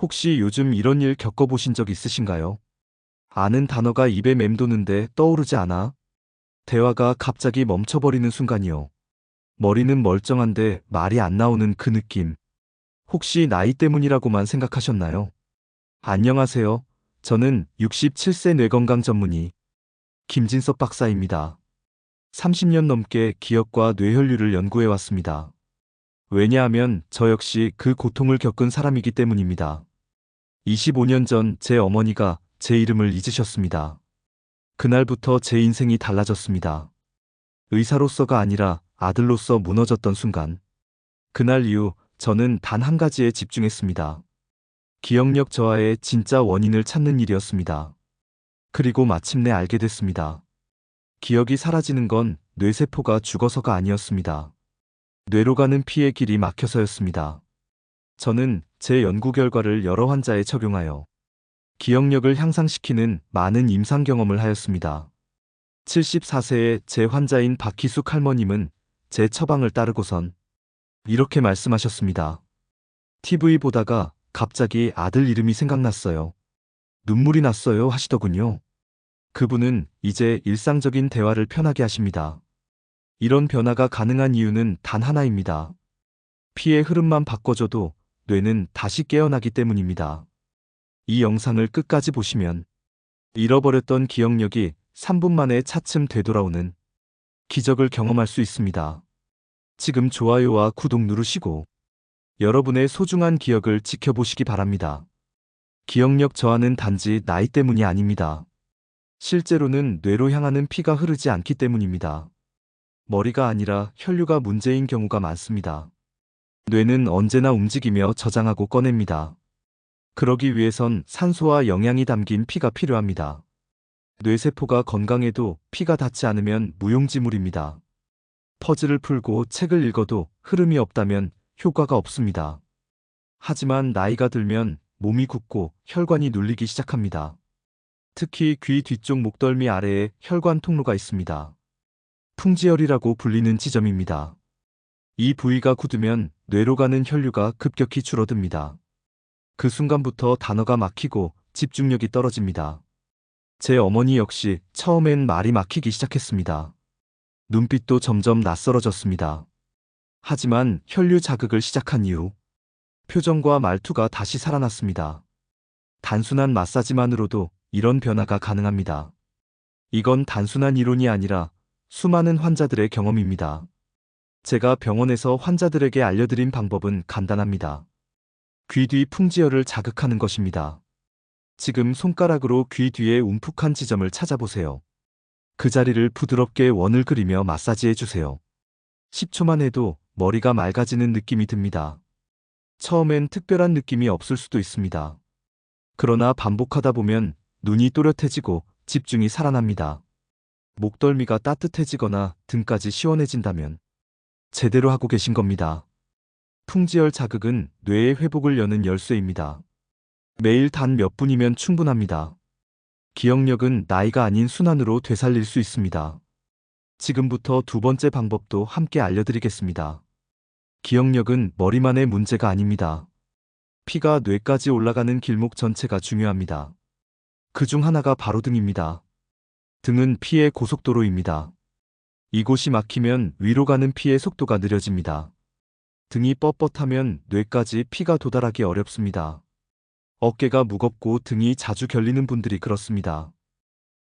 혹시 요즘 이런 일 겪어보신 적 있으신가요? 아는 단어가 입에 맴도는데 떠오르지 않아? 대화가 갑자기 멈춰버리는 순간이요. 머리는 멀쩡한데 말이 안 나오는 그 느낌. 혹시 나이 때문이라고만 생각하셨나요? 안녕하세요. 저는 67세 뇌건강 전문의 김진섭 박사입니다. 30년 넘게 기억과 뇌혈류를 연구해 왔습니다. 왜냐하면 저 역시 그 고통을 겪은 사람이기 때문입니다. 25년 전 제 어머니가 제 이름을 잊으셨습니다. 그날부터 제 인생이 달라졌습니다. 의사로서가 아니라 아들로서 무너졌던 순간. 그날 이후 저는 단 한 가지에 집중했습니다. 기억력 저하의 진짜 원인을 찾는 일이었습니다. 그리고 마침내 알게 됐습니다. 기억이 사라지는 건 뇌세포가 죽어서가 아니었습니다. 뇌로 가는 피의 길이 막혀서였습니다. 저는 제 연구 결과를 여러 환자에 적용하여 기억력을 향상시키는 많은 임상 경험을 하였습니다. 74세의 제 환자인 박희숙 할머님은 제 처방을 따르고선 이렇게 말씀하셨습니다. TV 보다가 갑자기 아들 이름이 생각났어요. 눈물이 났어요 하시더군요. 그분은 이제 일상적인 대화를 편하게 하십니다. 이런 변화가 가능한 이유는 단 하나입니다. 피의 흐름만 바꿔줘도 뇌는 다시 깨어나기 때문입니다. 이 영상을 끝까지 보시면 잃어버렸던 기억력이 3분 만에 차츰 되돌아오는 기적을 경험할 수 있습니다. 지금 좋아요와 구독 누르시고 여러분의 소중한 기억을 지켜보시기 바랍니다. 기억력 저하는 단지 나이 때문이 아닙니다. 실제로는 뇌로 향하는 피가 흐르지 않기 때문입니다. 머리가 아니라 혈류가 문제인 경우가 많습니다. 뇌는 언제나 움직이며 저장하고 꺼냅니다. 그러기 위해선 산소와 영양이 담긴 피가 필요합니다. 뇌세포가 건강해도 피가 닿지 않으면 무용지물입니다. 퍼즐을 풀고 책을 읽어도 흐름이 없다면 효과가 없습니다. 하지만 나이가 들면 몸이 굳고 혈관이 눌리기 시작합니다. 특히 귀 뒤쪽 목덜미 아래에 혈관 통로가 있습니다. 풍지혈이라고 불리는 지점입니다. 이 부위가 굳으면 뇌로 가는 혈류가 급격히 줄어듭니다. 그 순간부터 단어가 막히고 집중력이 떨어집니다. 제 어머니 역시 처음엔 말이 막히기 시작했습니다. 눈빛도 점점 낯설어졌습니다. 하지만 혈류 자극을 시작한 이후 표정과 말투가 다시 살아났습니다. 단순한 마사지만으로도 이런 변화가 가능합니다. 이건 단순한 이론이 아니라 수많은 환자들의 경험입니다. 제가 병원에서 환자들에게 알려드린 방법은 간단합니다. 귀 뒤 풍지혈을 자극하는 것입니다. 지금 손가락으로 귀 뒤에 움푹한 지점을 찾아보세요. 그 자리를 부드럽게 원을 그리며 마사지해 주세요. 10초만 해도 머리가 맑아지는 느낌이 듭니다. 처음엔 특별한 느낌이 없을 수도 있습니다. 그러나 반복하다 보면 눈이 또렷해지고 집중이 살아납니다. 목덜미가 따뜻해지거나 등까지 시원해진다면 제대로 하고 계신 겁니다. 풍지열 자극은 뇌의 회복을 여는 열쇠입니다. 매일 단 몇 분이면 충분합니다. 기억력은 나이가 아닌 순환으로 되살릴 수 있습니다. 지금부터 두 번째 방법도 함께 알려드리겠습니다. 기억력은 머리만의 문제가 아닙니다. 피가 뇌까지 올라가는 길목 전체가 중요합니다. 그 중 하나가 바로 등입니다. 등은 피의 고속도로입니다. 이곳이 막히면 위로 가는 피의 속도가 느려집니다. 등이 뻣뻣하면 뇌까지 피가 도달하기 어렵습니다. 어깨가 무겁고 등이 자주 결리는 분들이 그렇습니다.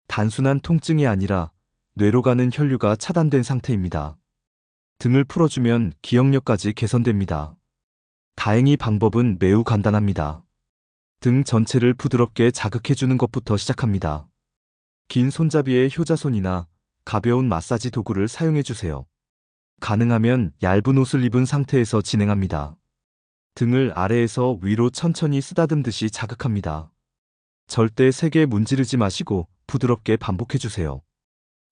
단순한 통증이 아니라 뇌로 가는 혈류가 차단된 상태입니다. 등을 풀어주면 기억력까지 개선됩니다. 다행히 방법은 매우 간단합니다. 등 전체를 부드럽게 자극해주는 것부터 시작합니다. 긴 손잡이의 효자손이나 가벼운 마사지 도구를 사용해주세요. 가능하면 얇은 옷을 입은 상태에서 진행합니다. 등을 아래에서 위로 천천히 쓰다듬듯이 자극합니다. 절대 세게 문지르지 마시고 부드럽게 반복해주세요.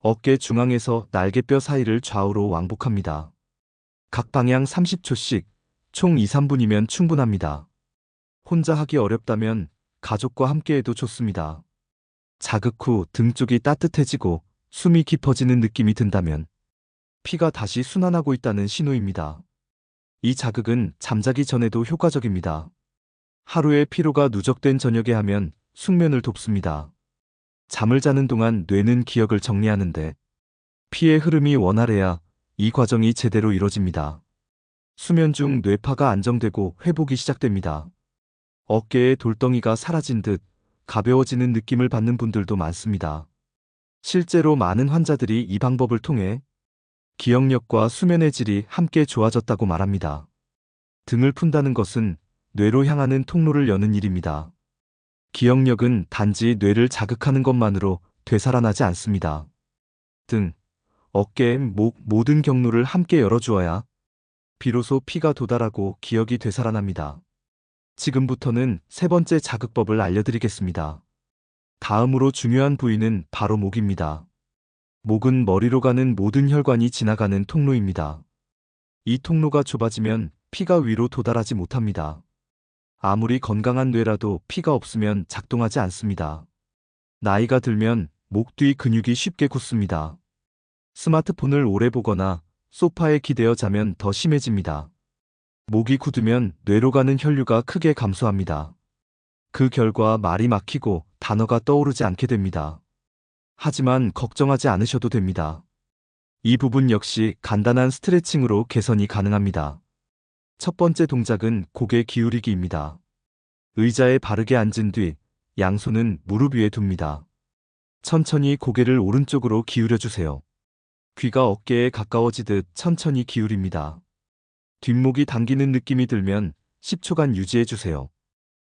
어깨 중앙에서 날개뼈 사이를 좌우로 왕복합니다. 각 방향 30초씩 총 2, 3분이면 충분합니다. 혼자 하기 어렵다면 가족과 함께 해도 좋습니다. 자극 후 등 쪽이 따뜻해지고 숨이 깊어지는 느낌이 든다면 피가 다시 순환하고 있다는 신호입니다. 이 자극은 잠자기 전에도 효과적입니다. 하루의 피로가 누적된 저녁에 하면 숙면을 돕습니다. 잠을 자는 동안 뇌는 기억을 정리하는데 피의 흐름이 원활해야 이 과정이 제대로 이뤄집니다. 수면 중 뇌파가 안정되고 회복이 시작됩니다. 어깨에 돌덩이가 사라진 듯 가벼워지는 느낌을 받는 분들도 많습니다. 실제로 많은 환자들이 이 방법을 통해 기억력과 수면의 질이 함께 좋아졌다고 말합니다. 등을 푼다는 것은 뇌로 향하는 통로를 여는 일입니다. 기억력은 단지 뇌를 자극하는 것만으로 되살아나지 않습니다. 등, 어깨, 목 모든 경로를 함께 열어주어야 비로소 피가 도달하고 기억이 되살아납니다. 지금부터는 세 번째 자극법을 알려드리겠습니다. 다음으로 중요한 부위는 바로 목입니다. 목은 머리로 가는 모든 혈관이 지나가는 통로입니다. 이 통로가 좁아지면 피가 위로 도달하지 못합니다. 아무리 건강한 뇌라도 피가 없으면 작동하지 않습니다. 나이가 들면 목 뒤 근육이 쉽게 굳습니다. 스마트폰을 오래 보거나 소파에 기대어 자면 더 심해집니다. 목이 굳으면 뇌로 가는 혈류가 크게 감소합니다. 그 결과 말이 막히고 단어가 떠오르지 않게 됩니다. 하지만 걱정하지 않으셔도 됩니다. 이 부분 역시 간단한 스트레칭으로 개선이 가능합니다. 첫 번째 동작은 고개 기울이기입니다. 의자에 바르게 앉은 뒤 양손은 무릎 위에 둡니다. 천천히 고개를 오른쪽으로 기울여 주세요. 귀가 어깨에 가까워지듯 천천히 기울입니다. 뒷목이 당기는 느낌이 들면 10초간 유지해 주세요.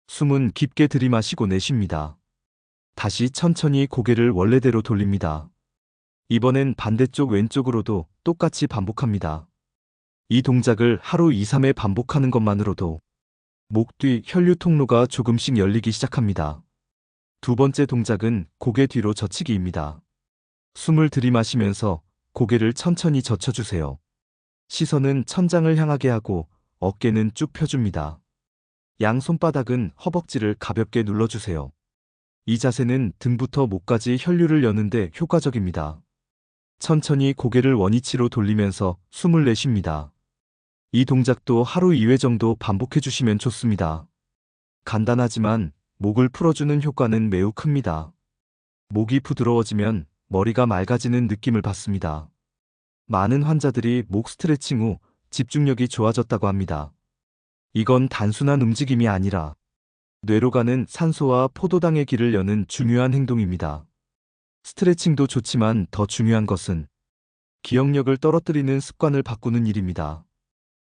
숨은 깊게 들이마시고 내쉽니다. 다시 천천히 고개를 원래대로 돌립니다. 이번엔 반대쪽 왼쪽으로도 똑같이 반복합니다. 이 동작을 하루 2, 3회 반복하는 것만으로도 목 뒤 혈류 통로가 조금씩 열리기 시작합니다. 두 번째 동작은 고개 뒤로 젖히기입니다. 숨을 들이마시면서 고개를 천천히 젖혀주세요. 시선은 천장을 향하게 하고 어깨는 쭉 펴줍니다. 양 손바닥은 허벅지를 가볍게 눌러주세요. 이 자세는 등부터 목까지 혈류를 여는데 효과적입니다. 천천히 고개를 원위치로 돌리면서 숨을 내쉽니다. 이 동작도 하루 2회 정도 반복해 주시면 좋습니다. 간단하지만 목을 풀어주는 효과는 매우 큽니다. 목이 부드러워지면 머리가 맑아지는 느낌을 받습니다. 많은 환자들이 목 스트레칭 후 집중력이 좋아졌다고 합니다. 이건 단순한 움직임이 아니라 뇌로 가는 산소와 포도당의 길을 여는 중요한 행동입니다. 스트레칭도 좋지만 더 중요한 것은 기억력을 떨어뜨리는 습관을 바꾸는 일입니다.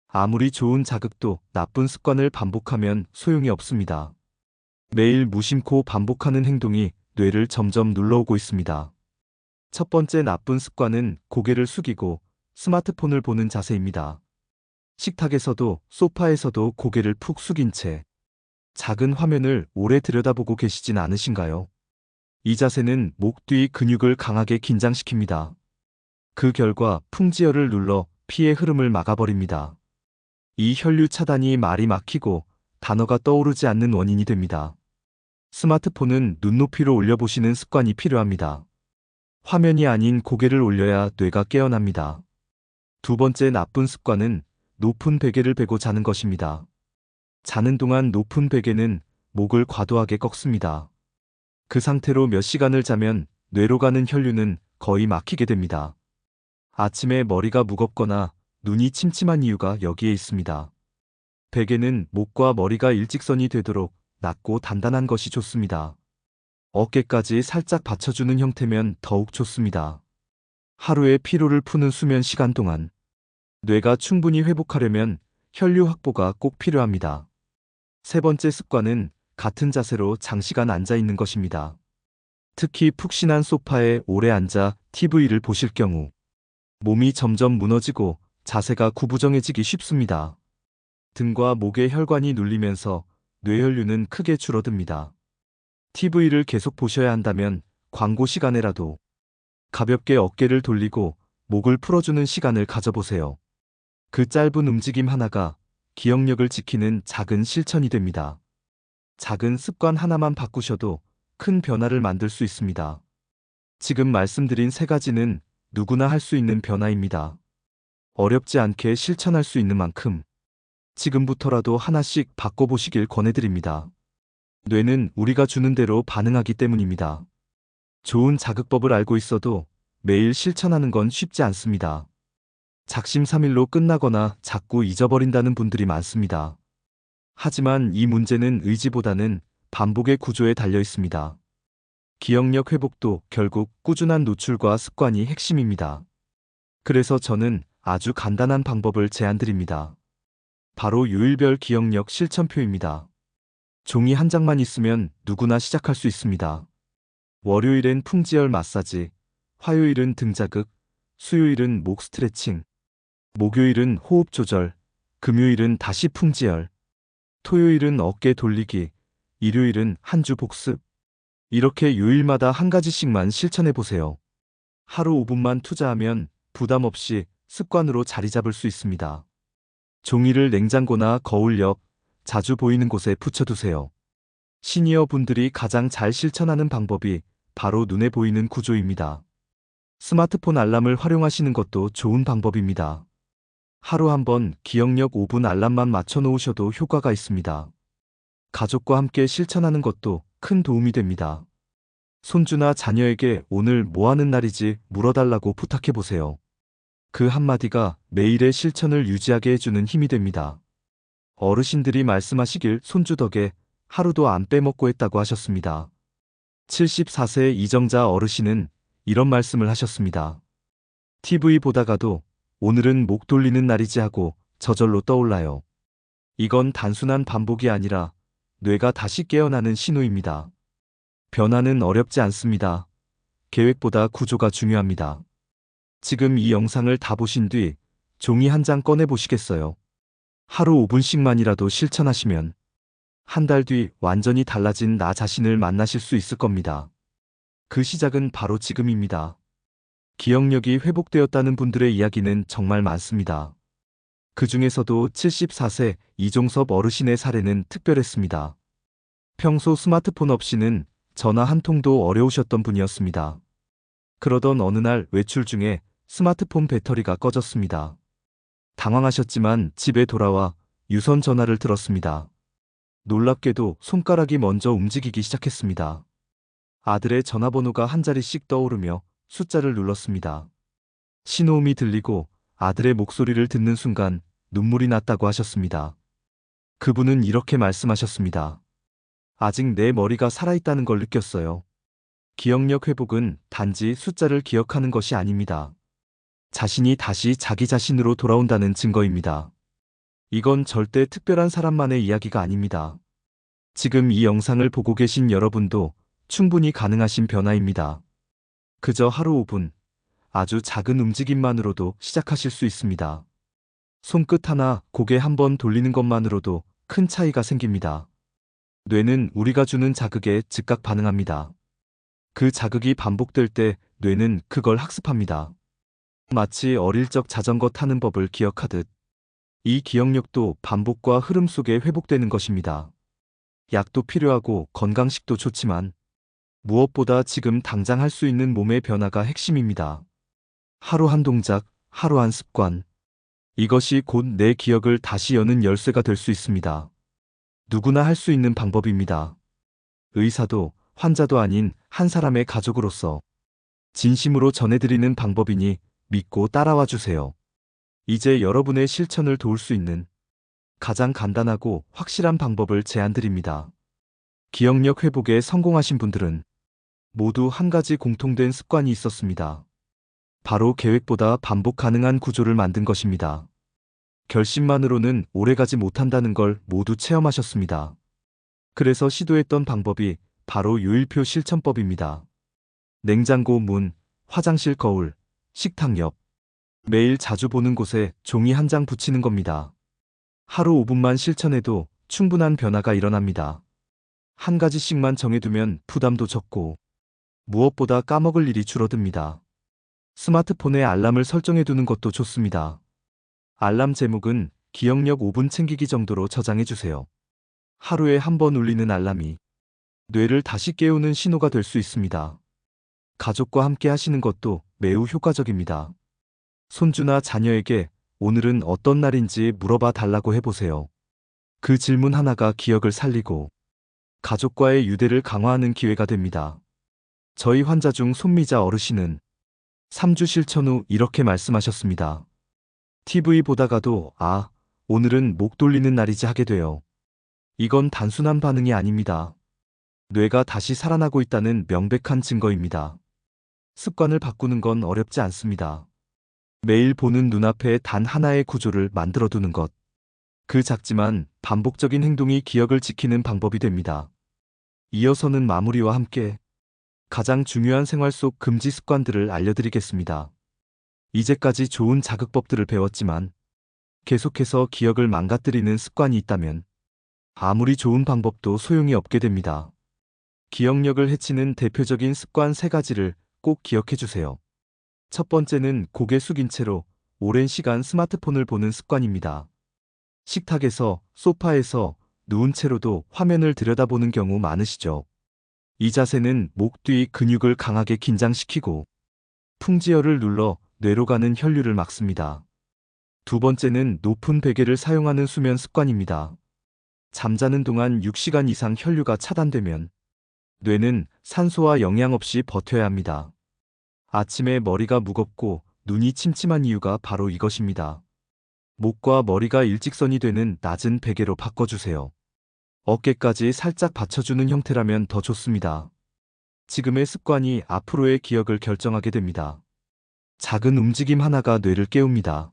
아무리 좋은 자극도 나쁜 습관을 반복하면 소용이 없습니다. 매일 무심코 반복하는 행동이 뇌를 점점 눌러오고 있습니다. 첫 번째 나쁜 습관은 고개를 숙이고 스마트폰을 보는 자세입니다. 식탁에서도 소파에서도 고개를 푹 숙인 채 작은 화면을 오래 들여다보고 계시진 않으신가요? 이 자세는 목 뒤 근육을 강하게 긴장시킵니다. 그 결과 풍지혈을 눌러 피의 흐름을 막아버립니다. 이 혈류 차단이 말이 막히고 단어가 떠오르지 않는 원인이 됩니다. 스마트폰은 눈높이로 올려보시는 습관이 필요합니다. 화면이 아닌 고개를 올려야 뇌가 깨어납니다. 두 번째 나쁜 습관은 높은 베개를 베고 자는 것입니다. 자는 동안 높은 베개는 목을 과도하게 꺾습니다. 그 상태로 몇 시간을 자면 뇌로 가는 혈류는 거의 막히게 됩니다. 아침에 머리가 무겁거나 눈이 침침한 이유가 여기에 있습니다. 베개는 목과 머리가 일직선이 되도록 낮고 단단한 것이 좋습니다. 어깨까지 살짝 받쳐주는 형태면 더욱 좋습니다. 하루의 피로를 푸는 수면 시간 동안 뇌가 충분히 회복하려면 혈류 확보가 꼭 필요합니다. 세 번째 습관은 같은 자세로 장시간 앉아 있는 것입니다. 특히 푹신한 소파에 오래 앉아 TV를 보실 경우 몸이 점점 무너지고 자세가 구부정해지기 쉽습니다. 등과 목의 혈관이 눌리면서 뇌혈류는 크게 줄어듭니다. TV를 계속 보셔야 한다면 광고 시간에라도 가볍게 어깨를 돌리고 목을 풀어주는 시간을 가져보세요. 그 짧은 움직임 하나가 기억력을 지키는 작은 실천이 됩니다. 작은 습관 하나만 바꾸셔도 큰 변화를 만들 수 있습니다. 지금 말씀드린 세 가지는 누구나 할 수 있는 변화입니다. 어렵지 않게 실천할 수 있는 만큼 지금부터라도 하나씩 바꿔보시길 권해드립니다. 뇌는 우리가 주는 대로 반응하기 때문입니다. 좋은 자극법을 알고 있어도 매일 실천하는 건 쉽지 않습니다. 작심삼일로 끝나거나 자꾸 잊어버린다는 분들이 많습니다. 하지만 이 문제는 의지보다는 반복의 구조에 달려 있습니다. 기억력 회복도 결국 꾸준한 노출과 습관이 핵심입니다. 그래서 저는 아주 간단한 방법을 제안드립니다. 바로 요일별 기억력 실천표입니다. 종이 한 장만 있으면 누구나 시작할 수 있습니다. 월요일엔 풍지열 마사지, 화요일은 등자극, 수요일은 목 스트레칭, 목요일은 호흡 조절, 금요일은 다시 풍지열, 토요일은 어깨 돌리기, 일요일은 한 주 복습. 이렇게 요일마다 한 가지씩만 실천해 보세요. 하루 5분만 투자하면 부담 없이 습관으로 자리 잡을 수 있습니다. 종이를 냉장고나 거울 옆, 자주 보이는 곳에 붙여두세요. 시니어 분들이 가장 잘 실천하는 방법이 바로 눈에 보이는 구조입니다. 스마트폰 알람을 활용하시는 것도 좋은 방법입니다. 하루 한 번 기억력 5분 알람만 맞춰 놓으셔도 효과가 있습니다. 가족과 함께 실천하는 것도 큰 도움이 됩니다. 손주나 자녀에게 오늘 뭐 하는 날이지 물어달라고 부탁해 보세요. 그 한마디가 매일의 실천을 유지하게 해주는 힘이 됩니다. 어르신들이 말씀하시길 손주 덕에 하루도 안 빼먹고 했다고 하셨습니다. 74세 이정자 어르신은 이런 말씀을 하셨습니다. TV 보다가도 오늘은 목 돌리는 날이지 하고 저절로 떠올라요. 이건 단순한 반복이 아니라 뇌가 다시 깨어나는 신호입니다. 변화는 어렵지 않습니다. 계획보다 구조가 중요합니다. 지금 이 영상을 다 보신 뒤 종이 한 장 꺼내 보시겠어요? 하루 5분씩만이라도 실천하시면 한 달 뒤 완전히 달라진 나 자신을 만나실 수 있을 겁니다. 그 시작은 바로 지금입니다. 기억력이 회복되었다는 분들의 이야기는 정말 많습니다. 그 중에서도 74세 이종섭 어르신의 사례는 특별했습니다. 평소 스마트폰 없이는 전화 한 통도 어려우셨던 분이었습니다. 그러던 어느 날 외출 중에 스마트폰 배터리가 꺼졌습니다. 당황하셨지만 집에 돌아와 유선 전화를 들었습니다. 놀랍게도 손가락이 먼저 움직이기 시작했습니다. 아들의 전화번호가 한 자리씩 떠오르며 숫자를 눌렀습니다. 신호음이 들리고 아들의 목소리를 듣는 순간 눈물이 났다고 하셨습니다. 그분은 이렇게 말씀하셨습니다. 아직 내 머리가 살아있다는 걸 느꼈어요. 기억력 회복은 단지 숫자를 기억하는 것이 아닙니다. 자신이 다시 자기 자신으로 돌아온다는 증거입니다. 이건 절대 특별한 사람만의 이야기가 아닙니다. 지금 이 영상을 보고 계신 여러분도 충분히 가능하신 변화입니다. 그저 하루 5분, 아주 작은 움직임만으로도 시작하실 수 있습니다. 손끝 하나 고개 한 번 돌리는 것만으로도 큰 차이가 생깁니다. 뇌는 우리가 주는 자극에 즉각 반응합니다. 그 자극이 반복될 때 뇌는 그걸 학습합니다. 마치 어릴 적 자전거 타는 법을 기억하듯 이 기억력도 반복과 흐름 속에 회복되는 것입니다. 약도 필요하고 건강식도 좋지만 무엇보다 지금 당장 할 수 있는 몸의 변화가 핵심입니다. 하루 한 동작, 하루 한 습관. 이것이 곧 내 기억을 다시 여는 열쇠가 될 수 있습니다. 누구나 할 수 있는 방법입니다. 의사도 환자도 아닌 한 사람의 가족으로서 진심으로 전해드리는 방법이니 믿고 따라와 주세요. 이제 여러분의 실천을 도울 수 있는 가장 간단하고 확실한 방법을 제안드립니다. 기억력 회복에 성공하신 분들은 모두 한 가지 공통된 습관이 있었습니다. 바로 계획보다 반복 가능한 구조를 만든 것입니다. 결심만으로는 오래가지 못한다는 걸 모두 체험하셨습니다. 그래서 시도했던 방법이 바로 요일표 실천법입니다. 냉장고 문, 화장실 거울, 식탁 옆, 매일 자주 보는 곳에 종이 한 장 붙이는 겁니다. 하루 5분만 실천해도 충분한 변화가 일어납니다. 한 가지씩만 정해두면 부담도 적고 무엇보다 까먹을 일이 줄어듭니다. 스마트폰에 알람을 설정해 두는 것도 좋습니다. 알람 제목은 기억력 5분 챙기기 정도로 저장해 주세요. 하루에 한 번 울리는 알람이 뇌를 다시 깨우는 신호가 될 수 있습니다. 가족과 함께 하시는 것도 매우 효과적입니다. 손주나 자녀에게 오늘은 어떤 날인지 물어봐 달라고 해보세요. 그 질문 하나가 기억을 살리고 가족과의 유대를 강화하는 기회가 됩니다. 저희 환자 중 손미자 어르신은 3주 실천 후 이렇게 말씀하셨습니다. TV 보다가도 아, 오늘은 목 돌리는 날이지 하게 돼요. 이건 단순한 반응이 아닙니다. 뇌가 다시 살아나고 있다는 명백한 증거입니다. 습관을 바꾸는 건 어렵지 않습니다. 매일 보는 눈앞에 단 하나의 구조를 만들어 두는 것. 그 작지만 반복적인 행동이 기억을 지키는 방법이 됩니다. 이어서는 마무리와 함께 가장 중요한 생활 속 금지 습관들을 알려드리겠습니다. 이제까지 좋은 자극법들을 배웠지만 계속해서 기억을 망가뜨리는 습관이 있다면 아무리 좋은 방법도 소용이 없게 됩니다. 기억력을 해치는 대표적인 습관 세 가지를 꼭 기억해 주세요. 첫 번째는 고개 숙인 채로 오랜 시간 스마트폰을 보는 습관입니다. 식탁에서, 소파에서, 누운 채로도 화면을 들여다보는 경우 많으시죠. 이 자세는 목 뒤 근육을 강하게 긴장시키고 풍지혈을 눌러 뇌로 가는 혈류를 막습니다. 두 번째는 높은 베개를 사용하는 수면 습관입니다. 잠자는 동안 6시간 이상 혈류가 차단되면 뇌는 산소와 영양 없이 버텨야 합니다. 아침에 머리가 무겁고 눈이 침침한 이유가 바로 이것입니다. 목과 머리가 일직선이 되는 낮은 베개로 바꿔주세요. 어깨까지 살짝 받쳐주는 형태라면 더 좋습니다. 지금의 습관이 앞으로의 기억을 결정하게 됩니다. 작은 움직임 하나가 뇌를 깨웁니다.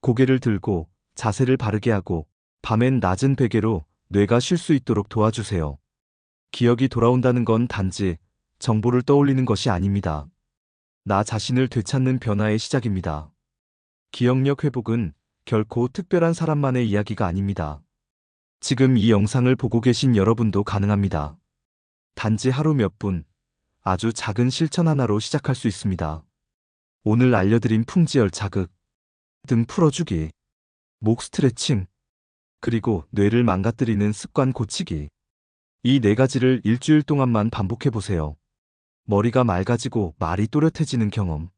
고개를 들고 자세를 바르게 하고 밤엔 낮은 베개로 뇌가 쉴 수 있도록 도와주세요. 기억이 돌아온다는 건 단지 정보를 떠올리는 것이 아닙니다. 나 자신을 되찾는 변화의 시작입니다. 기억력 회복은 결코 특별한 사람만의 이야기가 아닙니다. 지금 이 영상을 보고 계신 여러분도 가능합니다. 단지 하루 몇 분, 아주 작은 실천 하나로 시작할 수 있습니다. 오늘 알려드린 풍지열 자극, 등 풀어주기, 목 스트레칭, 그리고 뇌를 망가뜨리는 습관 고치기. 이 네 가지를 일주일 동안만 반복해보세요. 머리가 맑아지고 말이 또렷해지는 경험.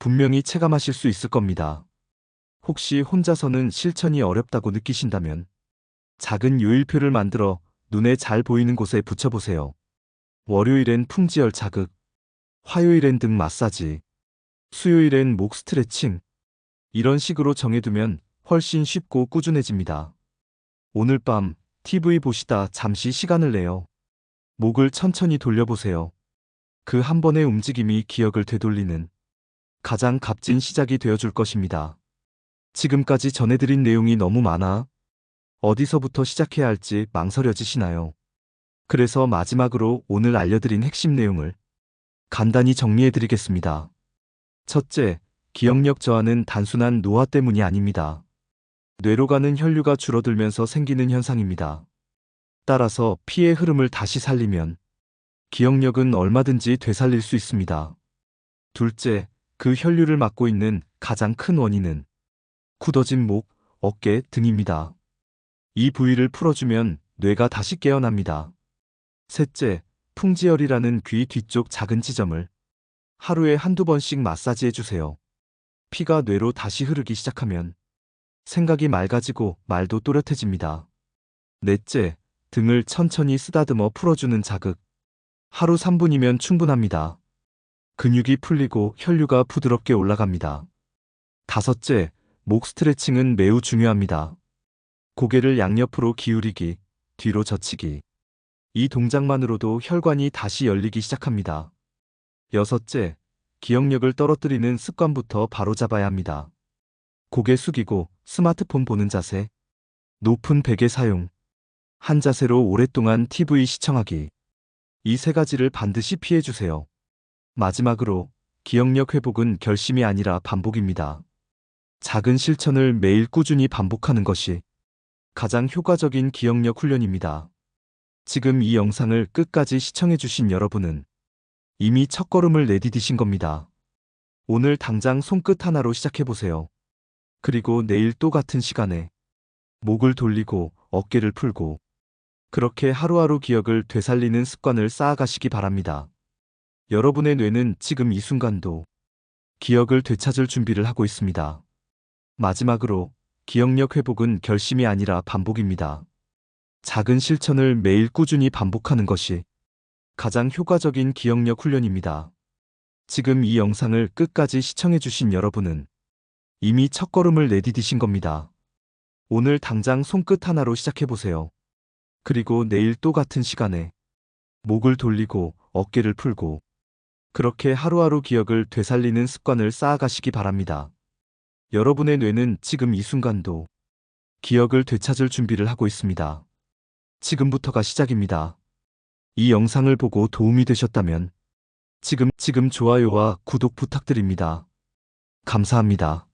분명히 체감하실 수 있을 겁니다. 혹시 혼자서는 실천이 어렵다고 느끼신다면 작은 요일표를 만들어 눈에 잘 보이는 곳에 붙여보세요. 월요일엔 풍지열 자극, 화요일엔 등 마사지, 수요일엔 목 스트레칭. 이런 식으로 정해두면 훨씬 쉽고 꾸준해집니다. 오늘 밤 TV 보시다 잠시 시간을 내요. 목을 천천히 돌려보세요. 그 한 번의 움직임이 기억을 되돌리는 가장 값진 시작이 되어줄 것입니다. 지금까지 전해드린 내용이 너무 많아 어디서부터 시작해야 할지 망설여지시나요? 그래서 마지막으로 오늘 알려드린 핵심 내용을 간단히 정리해드리겠습니다. 첫째, 기억력 저하는 단순한 노화 때문이 아닙니다. 뇌로 가는 혈류가 줄어들면서 생기는 현상입니다. 따라서 피의 흐름을 다시 살리면 기억력은 얼마든지 되살릴 수 있습니다. 둘째, 그 혈류를 막고 있는 가장 큰 원인은 굳어진 목, 어깨 등입니다. 이 부위를 풀어주면 뇌가 다시 깨어납니다. 셋째, 풍지열이라는 귀 뒤쪽 작은 지점을 하루에 한두 번씩 마사지해 주세요. 피가 뇌로 다시 흐르기 시작하면 생각이 맑아지고 말도 또렷해집니다. 넷째, 등을 천천히 쓰다듬어 풀어주는 자극. 하루 3분이면 충분합니다. 근육이 풀리고 혈류가 부드럽게 올라갑니다. 다섯째, 목 스트레칭은 매우 중요합니다. 고개를 양옆으로 기울이기, 뒤로 젖히기. 이 동작만으로도 혈관이 다시 열리기 시작합니다. 여섯째, 기억력을 떨어뜨리는 습관부터 바로잡아야 합니다. 고개 숙이고 스마트폰 보는 자세, 높은 베개 사용, 한 자세로 오랫동안 TV 시청하기. 이 세 가지를 반드시 피해주세요. 마지막으로 기억력 회복은 결심이 아니라 반복입니다. 작은 실천을 매일 꾸준히 반복하는 것이 가장 효과적인 기억력 훈련입니다. 지금 이 영상을 끝까지 시청해주신 여러분은 이미 첫걸음을 내디디신 겁니다. 오늘 당장 손끝 하나로 시작해보세요. 그리고 내일 또 같은 시간에 목을 돌리고 어깨를 풀고 그렇게 하루하루 기억을 되살리는 습관을 쌓아가시기 바랍니다. 여러분의 뇌는 지금 이 순간도 기억을 되찾을 준비를 하고 있습니다. 마지막으로 기억력 회복은 결심이 아니라 반복입니다. 작은 실천을 매일 꾸준히 반복하는 것이 가장 효과적인 기억력 훈련입니다. 지금 이 영상을 끝까지 시청해주신 여러분은 이미 첫걸음을 내디디신 겁니다. 오늘 당장 손끝 하나로 시작해보세요. 그리고 내일 또 같은 시간에 목을 돌리고 어깨를 풀고 그렇게 하루하루 기억을 되살리는 습관을 쌓아가시기 바랍니다. 여러분의 뇌는 지금 이 순간도 기억을 되찾을 준비를 하고 있습니다. 지금부터가 시작입니다. 이 영상을 보고 도움이 되셨다면 지금, 지금 좋아요와 구독 부탁드립니다. 감사합니다.